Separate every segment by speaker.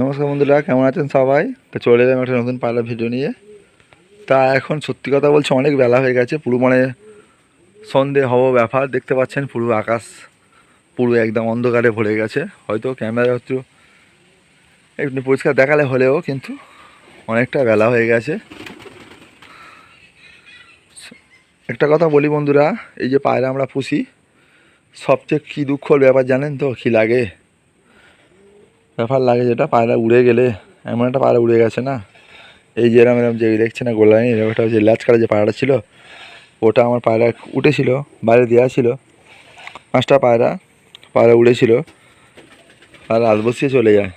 Speaker 1: নমস্কার বন্ধুরা, কেমন আছেন সবাই? তো চলে এলাম একটা নতুন পায়রা ভিডিও নিয়ে। তা এখন সত্যি কথা বলছে, অনেক বেলা হয়ে গেছে, পুরো মানে সন্ধে হব ব্যাপার, দেখতে পাচ্ছেন পুরো আকাশ পুরো একদম অন্ধকারে ভরে গেছে। হয়তো ক্যামেরা একটু একটু পরিষ্কার দেখালে হলেও কিন্তু অনেকটা বেলা হয়ে গেছে। একটা কথা বলি বন্ধুরা, এই যে পায়রা আমরা পুষি, সবচেয়ে কী দুঃখর ব্যাপার জানেন তো, কী লাগে? ব্যাপার লাগে যেটা, পায়রা উড়ে গেলে, এমন একটা পায়রা উড়ে গেছে না? এই যে এরম এরম যে দেখছে না গোলানি একটা যে ল্যাচ কাটা যে পায়রাটা ছিল, ওটা আমার পায়রা উঠেছিল, বাইরে দেওয়া ছিল। পাঁচটা পায়রা পায়রা উড়েছিল পায়রা আজ বসিয়ে চলে যায়।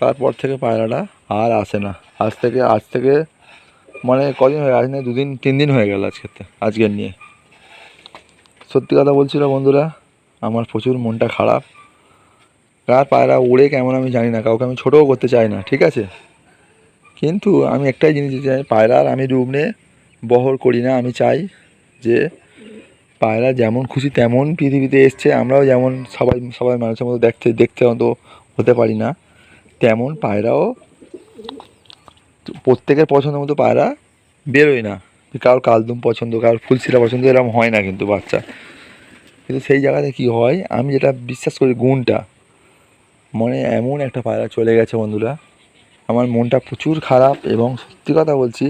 Speaker 1: তারপর থেকে পায়রাটা আর আসে না। আজ থেকে আজ থেকে মানে কদিন হয়ে, আজ না দুদিন, তিন দিন হয়ে গেল আজকের আজকের নিয়ে। সত্যি কথা বলছিল বন্ধুরা, আমার প্রচুর মনটা খারাপ। কার পায়রা উড়ে কেমন আমি জানি না, কাউকে আমি ছোটও করতে চাই না, ঠিক আছে? কিন্তু আমি একটাই জিনিস চাই পায়রার আমি রূপ নিয়ে বহর করি না, আমি চাই যে পায়রা যেমন খুশি তেমন পৃথিবীতে এসছে, আমরাও যেমন সবাই সবাই মানুষের মতো দেখতে দেখতে মতো হতে পারি না, তেমন পায়রাও প্রত্যেকের পছন্দ মতো পায়রা বেরোয় না। কারোর কালদুম পছন্দ, কারোর ফুলশিরা পছন্দ, এরকম হয় না কিন্তু বাচ্চা। কিন্তু সেই জায়গাতে কী হয়, আমি যেটা বিশ্বাস করি গুণটা মনে এমন একটা পায়রা চলে গেছে বন্ধুরা। আমার মনটা প্রচুর খারাপ এবং সত্যি কথা বলছি,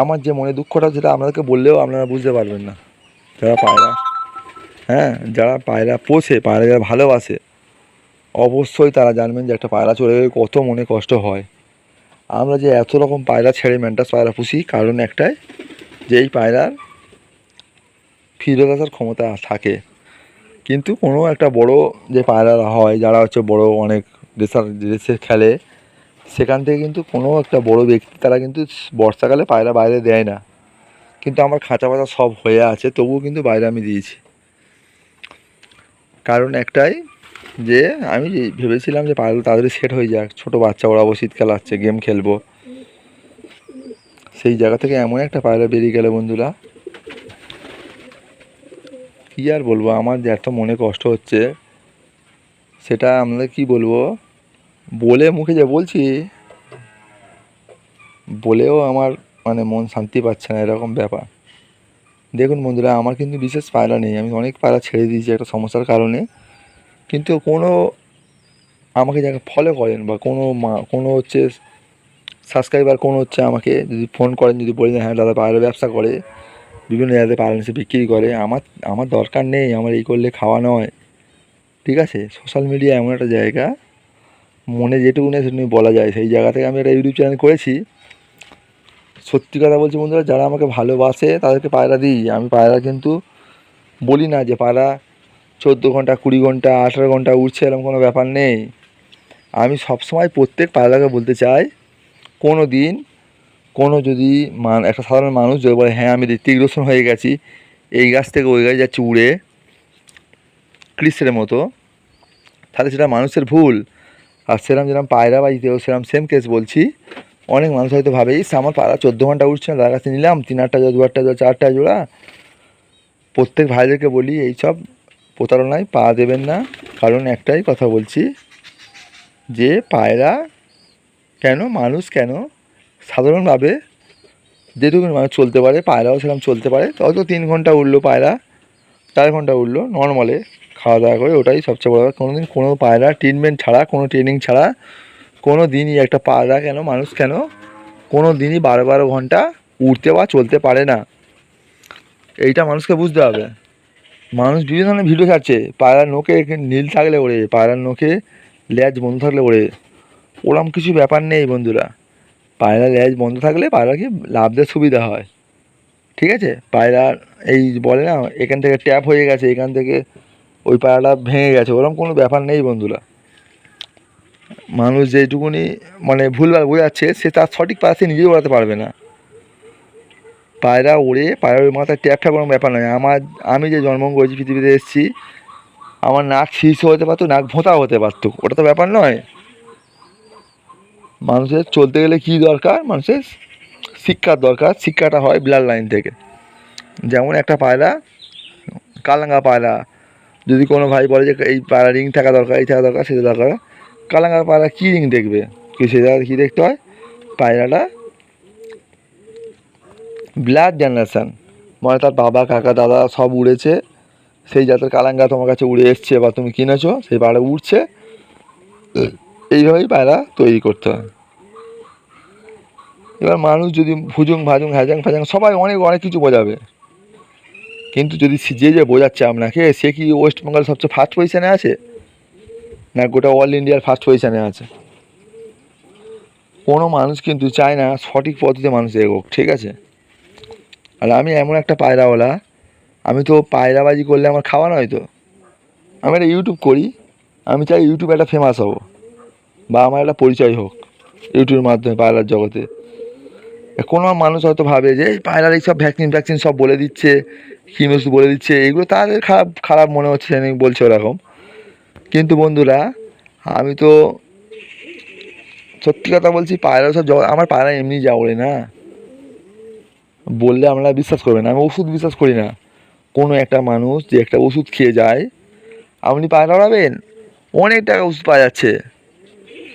Speaker 1: আমার যে মনে দুঃখটা যেটা আপনাদেরকে বললেও আপনারা বুঝতে পারবেন না। যারা পায়রা হ্যাঁ যারা পায়রা পোষে, পায়রা যারা ভালোবাসে, অবশ্যই তারা জানবেন যে একটা পায়রা চলে গেলে কত মনে কষ্ট হয়। আমরা যে এত রকম পায়রা ছেড়ে ম্যান্টাস পায়রা পুষি, কারণ একটাই যে এই পায়রার ফিরত আসার ক্ষমতা থাকে। কিন্তু কোনো একটা বড় যে পায়রারা হয়, যারা হচ্ছে বড় অনেক দেশার দেশে খেলে, সেখান থেকে কিন্তু কোনো একটা বড় ব্যক্তি তারা কিন্তু বর্ষাকালে পায়রা বাইরে দেয় না। কিন্তু আমার খাঁচা পাতা সব হয়ে আছে, তবুও কিন্তু বাইরে আমি দিয়েছি। কারণ একটাই যে আমি ভেবেছিলাম যে পায়রা তাড়াতাড়ি সেট হয়ে যাক, ছোটো বাচ্চা ওরাবো শীতকাল আসছে গেম খেলব। সেই জায়গা থেকে এমন একটা পায়রা বেরিয়ে গেল বন্ধুরা। কী আর বলব? আমার যে এত মনে কষ্ট হচ্ছে, সেটা আমাদের কি বলব? বলে মুখে যে বলছি, বলেও আমার মানে মন শান্তি পাচ্ছে না, এরকম ব্যাপার। দেখুন বন্ধুরা, আমার কিন্তু বিশেষ পায়রা নেই। আমি অনেক পায়রা ছেড়ে দিয়েছি একটা সমস্যার কারণে। কিন্তু কোনো আমাকে যাকে ফলো করেন বা কোনো মা, কোনো হচ্ছে সাবস্ক্রাইবার কোনো হচ্ছে আমাকে যদি ফোন করেন, যদি বলেন হ্যাঁ দাদা পায়রা ব্যবসা করে বিভিন্ন জায়গাতে এসে বিক্রি করে। আমার আমার দরকার নেই, আমার এই করলে খাওয়া নয়। ঠিক আছে? সোশ্যাল মিডিয়া এমন একটা জায়গা। মনে যেটুকু নেই সেটুকু বলা যায়। সেই জায়গা থেকে আমি একটা ইউটিউব চ্যানেল করেছি। সত্যি কথা বলছি বন্ধুরা, যারা আমাকে ভালোবাসে, তাদেরকে পায়রা দিই। আমি পায়রা কিন্তু বলি না যে পায়রা চোদ্দ ঘণ্টা, কুড়ি ঘণ্টা, আঠারো ঘণ্টা উঠছে, এরকম কোনো ব্যাপার নেই। আমি সবসময় প্রত্যেক পায়রাকে বলতে চাই, কোনো দিন কোনো যদি মান একটা সাধারণ মানুষ যদি বলে হ্যাঁ আমি ঋত্বিক রোশন হয়ে গেছি, এই গাছ থেকে ওই গাছ যাচ্ছি উড়ে ক্রিসের মতো, তাহলে সেটা মানুষের ভুল। আর সেরকম যেরকম পায়রা বাজিতেও সেরকম সেম কেস বলছি, অনেক মানুষ হয়তো ভাবে, ইস, আমার পায়রা চোদ্দ ঘণ্টা উঠছে না তার কাছে নিলাম তিন আটটা জোড়া দু আটটা জোড়া, চারটা জোড়া। প্রত্যেক ভাইদেরকে বলি এইসব প্রতারণায় পা দেবেন না। কারণ একটাই কথা বলছি, যে পায়রা কেন, মানুষ কেন সাধারণভাবে যেটুকু মানুষ চলতে পারে, পায়রাও সেরকম চলতে পারে। হয়তো তিন ঘণ্টা উঠল পায়রা, চার ঘণ্টা উঠল নর্মালে খাওয়া দাওয়া করে ওটাই সবচেয়ে বড় কোনো দিন কোনো পায়রা ট্রিটমেন্ট ছাড়া, কোনো ট্রেনিং ছাড়া, কোনো দিনই একটা পায়রা কেন, মানুষ কেন কোনো দিনই বারো বারো ঘণ্টা উঠতে বা চলতে পারে না। এইটা মানুষকে বুঝতে হবে। মানুষ বিভিন্ন ধরনের ভিডিও ছাড়ছে। পায়রার নোকে নীল থাকলে ওড়ে, পায়রার নোকে ল্যাজ বন্ধ থাকলে ওড়ে। ওরম কিছু ব্যাপার নেই বন্ধুরা। পায়রা ল্যাজ বন্ধ থাকলে পায়রা কি লাভদের সুবিধা হয়। ঠিক আছে? পায়রার এই বলে না, এখান থেকে ট্যাপ হয়ে গেছে, এখান থেকে ওই পায়রাটা ভেঙে গেছে। ওরকম কোনো ব্যাপার নেই বন্ধুরা। মানুষ যেটুকুনি মানে ভুলভাল বোঝাচ্ছে, সে তার সঠিক পায়রা সে নিজেই ওড়াতে পারবে না। পায়রা উড়ে পায়রার মাথায় ট্যাপ ট্যাপ কোনো ব্যাপার নয়। আমার, আমি যে জন্মগ্রহণ করেছি, পৃথিবীতে এসেছি, আমার নাক শীর্ষ হতে পারতো, নাক ভোঁতা হতে পারতো। ওটা তো ব্যাপার নয়। মানুষের চলতে গেলে কী দরকার? মানুষের শিক্ষার দরকার। শিক্ষাটা হয় ব্লাড লাইন থেকে। যেমন একটা পায়রা, কালাঙ্গা পায়রা। যদি কোনো ভাই বলে যে এই পায়রা রিং থাকা দরকার, এই থাকা দরকার, সেটা দরকার। কালাঙ্গার পায়রা কী রিং দেখবে? কি সে জায়গায় কী দেখতে হয়? পায়রাটা ব্লাড জেনারেশান মানে তার বাবা, কাকা, দাদা সব উড়েছে। সেই জাতের কালাঙ্গা তোমার কাছে উড়ে এসছে বা তুমি কিনেছো, সেই পায়রা উড়ছে। এইভাবেই পায়রা তৈরি করতে হয়। এবার মানুষ যদি ভুজুং ভাজুং হ্যাজাং ফ্যাজাং সবাই অনেক অনেক কিছু বোঝাবে। কিন্তু যদি যে যে বোঝাচ্ছে আপনাকে, সে কি ওয়েস্ট বেঙ্গল সবচেয়ে ফার্স্ট পজিশানে আছে? না গোটা অল ইন্ডিয়ার ফার্স্ট পজিশানে আছে? কোনো মানুষ কিন্তু চায় না সঠিক পদ্ধতিতে মানুষ এগোক, ঠিক আছে? আর আমি এমন একটা পায়রাওয়ালা, আমি তো পায়রাবাজি করলে আমার খাওয়া নয় তো? আমি একটা ইউটিউব করি, আমি চাই ইউটিউবে একটা ফেমাস হব। বা আমার একটা পরিচয় হোক, ইউটিউবের মাধ্যমে, পায়রার জগতে। কোনো মানুষ হয়তো ভাবে যে, এই পায়রার এইসব ভ্যাকসিন ভ্যাকসিন সব বলে দিচ্ছে, কী ওষুধ বলে দিচ্ছে, এগুলো তাদের খারাপ খারাপ মনে হচ্ছে আমি বলছে ওরকম। কিন্তু বন্ধুরা, আমি তো সত্যি কথা বলছি পায়রা সব আমার পায়রা এমনি যা ওড়ে না। বললে আমরা বিশ্বাস করবেন না, আমি ওষুধ বিশ্বাস করি না। কোনো একটা মানুষ যে একটা ওষুধ খেয়ে যায়, আপনি পায়রা ওড়াবেন? অনেক টাকা ওষুধ পাওয়া যাচ্ছে।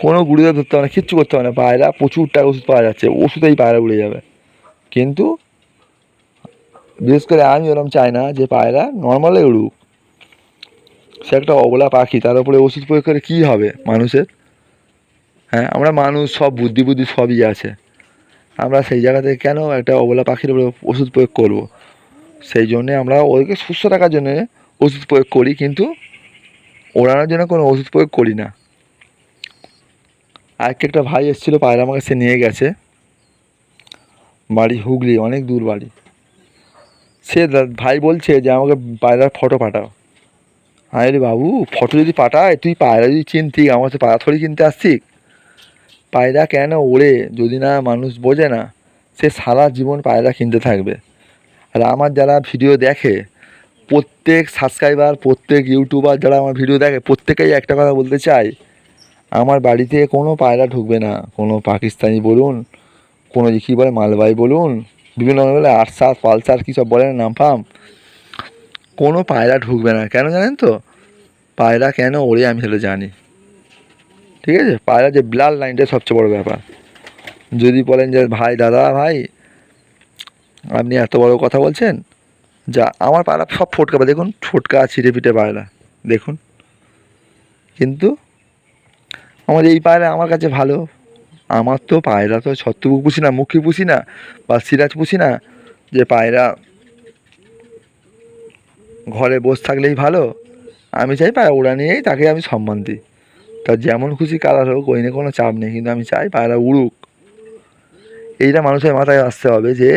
Speaker 1: কোনো গুড়িতে ধরতে হবে না, কিচ্ছু করতে হবে না, পায়রা, প্রচুর টাকা ওষুধ পাওয়া যাচ্ছে, ওষুধেই পায়রা উড়ে যাবে। কিন্তু বিশেষ করে আমি ওরকম চাই না যে পায়রা নর্মালে উড়ুক। সে একটা অবলা পাখি, তার উপরে ওষুধ প্রয়োগ করে কী হবে মানুষের? হ্যাঁ আমরা মানুষ, সব বুদ্ধি বুদ্ধি সবই আছে। আমরা সেই জায়গা থেকে কেন একটা অবলা পাখির উপরে ওষুধ প্রয়োগ করব? সেই জন্যে আমরা ওদেরকে সুস্থ রাখার জন্যে ওষুধ প্রয়োগ করি, কিন্তু ওড়ানোর জন্য কোনো ওষুধ প্রয়োগ করি না। আজকে একটা ভাই এসেছিল, পায়রা আমাকে সে নিয়ে গেছে। বাড়ি হুগলি, অনেক দূর বাড়ি। সে ভাই বলছে যে আমাকে পায়রার ফটো পাঠাও। আরে রে বাবু ফটো যদি পাঠায়, তুই পায়রা যদি চিনতি, আমার তো পায়রা থরি কিনতে আসছিস? পায়রা কেন ওড়ে, যদি না মানুষ বোঝে না, সে সারা জীবন পায়রা কিনতে থাকবে। আর আমার যারা ভিডিও দেখে, প্রত্যেক সাবস্ক্রাইবার প্রত্যেক ইউটিউবার যারা আমার ভিডিও দেখে, প্রত্যেকেই একটা কথা বলতে চাই আমার বাড়িতে কোনো পায়রা ঢুকবে না। কোনো পাকিস্তানি বলুন, কোনো যে কী বলে মালবাই বলুন, বিভিন্ন বলে আটসার পালসার, কী সব বলে নাম ফাম কোনো পায়রা ঢুকবে না। কেন জানেন তো? পায়রা কেন ওরে আমি সেটা জানি। ঠিক আছে? পায়রা যে ব্লাড লাইনটা সবচেয়ে বড় ব্যাপার। যদি বলেন যে, ভাই, দাদা, ভাই, আপনি এত বড় কথা বলছেন? যা, আমার পায়রা সব ফটকা, দেখুন, ফোটকা ছিঁড়ে পিটে পায়রা। দেখুন। কিন্তু আমার এই পায়রা আমার কাছে ভালো। আমার তো পায়রা তো ছত্রপুক পুষি না, মুখী পুষি না, বা সিরাজ পুষি না, যে পায়রা ঘরে বসে থাকলেই ভালো। আমি চাই পায়রা উড়া নিয়েই তাকে আমি সম্মান দিই। তার যেমন খুশি কালার হোক, ওই নিয়ে কোনো চাপ নেই, কিন্তু আমি চাই পায়রা উড়ুক। এইটা মানুষের মাথায় আসতে হবে যে,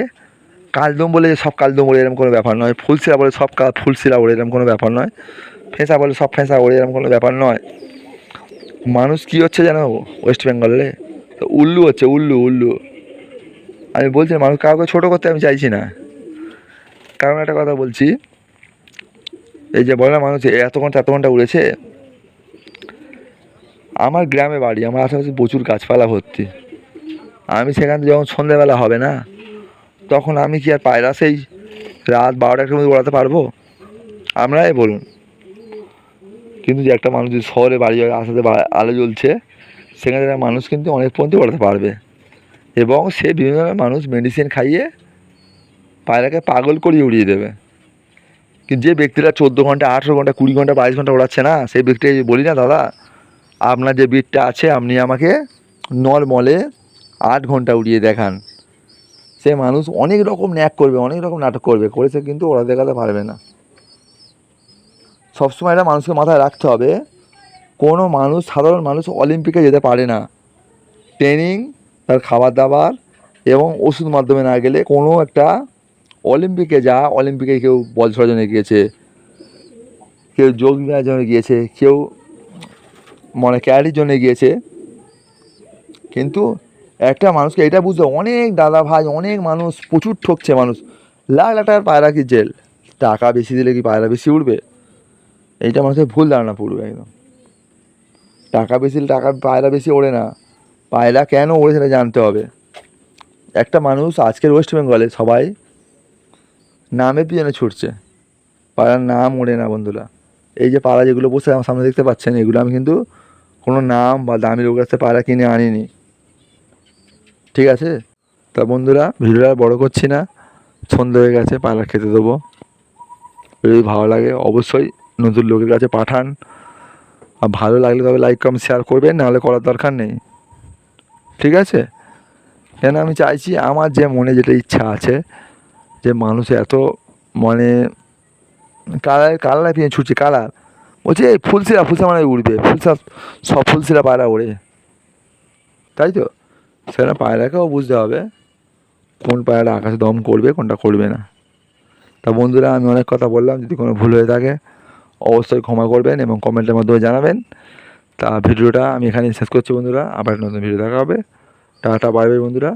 Speaker 1: কালদম বলে যে সব কালদম ওড়ে এরকম কোনো ব্যাপার নয়। ফুলশিরা বলে সব কা ফুলশিরা ওড়ে এরকম কোনো ব্যাপার নয়। ফেঁসা বলে সব ফেঁসা ওড়ে এরকম কোনো ব্যাপার নয়। মানুষ কী হচ্ছে জানো ওয়েস্ট বেঙ্গলে তো উল্লু হচ্ছে, উল্লু উল্লু। আমি বলছি, মানুষ কাউকে ছোটো করতে আমি চাইছি না। কারণ একটা কথা বলছি, এই যে বলে মানুষ এত ঘণ্টা এত ঘণ্টা উড়েছে। আমার গ্রামে বাড়ি, আমার আশেপাশে প্রচুর গাছপালা ভর্তি। আমি সেখান থেকে যখন সন্ধেবেলা হবে না, তখন আমি কি আর পায়রা সেই রাত বারোটা একটার মধ্যে ওড়াতে পারব? আপনারাই বলুন। কিন্তু যে একটা মানুষ যদি শহরে বাড়ি আসাতে আলো জ্বলছে, সেখানে মানুষ কিন্তু অনেক পর্যন্ত ওড়াতে পারবে। এবং সে বিভিন্ন মানুষ মেডিসিন খাইয়ে পায়রাকে পাগল করিয়ে উড়িয়ে দেবে। কিন্তু যে ব্যক্তিরা চোদ্দ ঘণ্টা, আঠেরো ঘণ্টা, কুড়ি ঘণ্টা, বাইশ ঘণ্টা ওড়াচ্ছে না, সেই ব্যক্তিকে বলি না, দাদা, আপনার যে বিটটা আছে, আপনি আমাকে নর্মলে আট ঘণ্টা উড়িয়ে দেখান। সে মানুষ অনেক রকম ন্যাক করবে, অনেক রকম নাটক করবে করেছে কিন্তু ওরা দেখাতে পারবে না। সবসময় এটা মানুষকে মাথায় রাখতে হবে। কোনো মানুষ, সাধারণ মানুষ অলিম্পিকে যেতে পারে না। ট্রেনিং, তার খাবার দাবার এবং ওষুধ মাধ্যমে না গেলে কোনো একটা অলিম্পিকে যা, অলিম্পিকে কেউ বল ছোড়ার জন্য গিয়েছে, কেউ যোগ ব্যায়ামের জন্য গিয়েছে, কেউ মানে ক্যারির জন্য গিয়েছে। কিন্তু একটা মানুষকে এটা বুঝতে অনেক দাদা ভাই, অনেক মানুষ, প্রচুর ঠকছে মানুষ। লাখ লাখ টাকার পায়রা কি জেল। টাকা বেশি দিলে কি পায়রা বেশি উঠবে এইটা মানুষের ভুল ধারণা পড়বে একদম। টাকা বেশি টাকা পায়রা বেশি ওড়ে না। পায়রা কেন ওড়ে সেটা জানতে হবে। একটা মানুষ আজকের ওয়েস্ট বেঙ্গলে সবাই নামের পিছনে ছুটছে। পায়রার নাম ওড়ে না, বন্ধুরা। এই যে পাড়া যেগুলো বসে আমার সামনে দেখতে পাচ্ছেন, এগুলো আমি কিন্তু কোনো নাম বা দামি লোকের কাছে পায়রা কিনে আনিনি। ঠিক আছে? তা বন্ধুরা, ভিডিওটা বড় করছি না। সন্ধে হয়ে গেছে, পায়রা খেতে দেবো। যদি ভালো লাগে, অবশ্যই নতুন লোকের কাছে পাঠান। আর ভালো লাগলে তবে লাইক কম শেয়ার করবেন, নাহলে করার দরকার নেই। ঠিক আছে? কেন আমি চাইছি আমার যে মনে যেটা ইচ্ছা আছে, যে মানুষ এত মানে কালার কালার পিঁয়ে ছুটছে, কালার। বলছে, এই ফুলসিরা ফুলসা মানে উড়বে ফুলসা সব ফুলসিরা পায়রা ওড়ে। তাই তো? সেটা পায়রাকেও বুঝতে হবে, কোন পায়রাটা আকাশে দম করবে, কোনটা করবে না। তা বন্ধুরা, আমি অনেক কথা বললাম, যদি কোনো ভুল হয়ে থাকে অবশ্যই ক্ষমা করবেন এবং কমেন্টের মাধ্যমে জানাবেন। তা ভিডিওটা আমি এখানে শেষ করছি বন্ধুরা। আবার নতুন ভিডিও দেখা হবে। টাটা বাই বাই বন্ধুরা।